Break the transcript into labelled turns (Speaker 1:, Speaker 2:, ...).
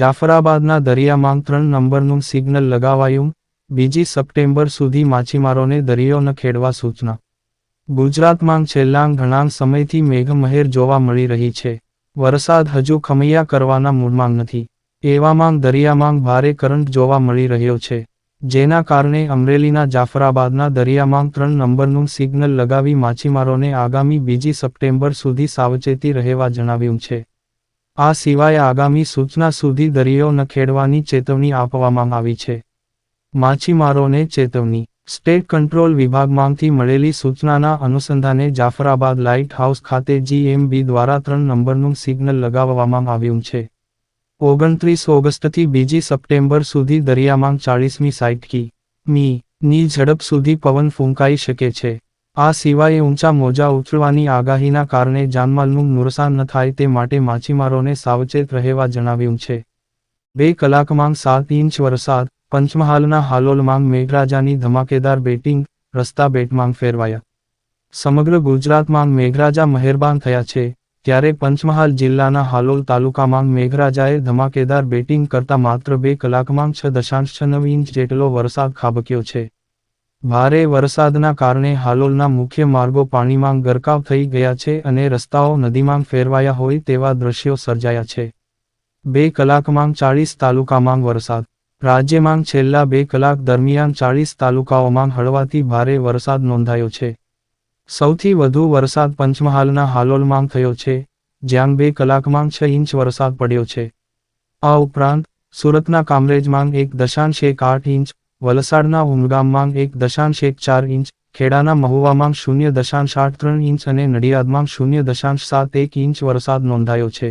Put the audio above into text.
Speaker 1: જાફરાબાદના દરિયામાં ત્રણ નંબરનું સિગ્નલ લગાવાયું. બીજી સપ્ટેમ્બર સુધી માછીમારોને દરિયો ન ખેડવા સૂચના. ગુજરાતમાં છેલ્લા ઘણા સમયથી મેઘમહેર જોવા મળી રહી છે. વરસાદ હજુ ખમૈયા કરવાના મૂડમાં નથી. એવામાં દરિયામાં ભારે કરંટ જોવા મળી રહ્યો છે. જેના કારણે અમરેલીના જાફરાબાદના દરિયામાં ત્રણ નંબરનું સિગ્નલ લગાવી માછીમારોને આગામી બીજી સપ્ટેમ્બર સુધી સાવચેતી રહેવા જણાવ્યું છે. આ સિવાય આગામી સૂચના સુધી દરિયો ન ખેડવાની ચેતવણી આપવામાં આવી છે. માછીમારોને ચેતવણી. સ્ટેટ કંટ્રોલ વિભાગમાંથી મળેલી સૂચનાના અનુસંધાને જાફરાબાદ લાઇટ હાઉસ ખાતે જીએમબી દ્વારા ત્રણ નંબરનું સિગ્નલ લગાવવામાં આવ્યું છે. ઓગણત્રીસ ઓગસ્ટથી બીજી સપ્ટેમ્બર સુધી દરિયામાં ચાળીસમી સાઇટ કી. મી. ની ઝડપ સુધી પવન ફૂંકાઈ શકે છે. આ સિવાય ઊંચા મોજા ઉછળવાની આગાહીના કારણે જાનમાલનું નુકસાન ન થાય તે માટે માછીમારોને સાવચેત રહેવા જણાવ્યું છે. બે કલાકમાં સાત ઇંચ વરસાદ, પંચમહાલના હાલોલમાં મેઘરાજાની ધમાકેદાર બેટિંગ, રસ્તા બેટમાં ફેરવાયા. સમગ્ર ગુજરાતમાં મેઘરાજા મહેરબાન થયા છે, ત્યારે પંચમહાલ જિલ્લાના હાલોલ તાલુકામાં મેઘરાજાએ ધમાકેદાર બેટિંગ કરતા માત્ર બે કલાકમાં છ દશાંશ છ ઇંચ જેટલો વરસાદ ખાબક્યો છે. ભારે વરસાદના કારણે હાલોલના મુખ્ય માર્ગો પાણીમાં ગરકાવ થઈ ગયા છે અને રસ્તાઓ નદીમાં ફેરવાયા હોય તેવા દ્રશ્યો સર્જાયા છે. બે કલાકમાં ચાળીસ તાલુકામાં વરસાદ. રાજ્યમાં છેલ્લા બે કલાક દરમિયાન ચાળીસ તાલુકાઓમાં હળવાથી ભારે વરસાદ નોંધાયો છે. સૌથી વધુ વરસાદ પંચમહાલના હાલોલમાં થયો છે, જ્યાં બે કલાકમાં છ ઇંચ વરસાદ પડ્યો છે. આ ઉપરાંત સુરતના કામરેજમાં એક દશાંશ એક આઠ ઇંચ વલસાડના ઉમગામમાં એક દશાંશ એક ચાર ઇંચ, ખેડાના મહુવામાં શૂન્ય દશાંશ આઠ ત્રણ ઇંચ અને નડિયાદમાં શૂન્ય દશાંશ સાત એક ઇંચ વરસાદ નોંધાયો છે.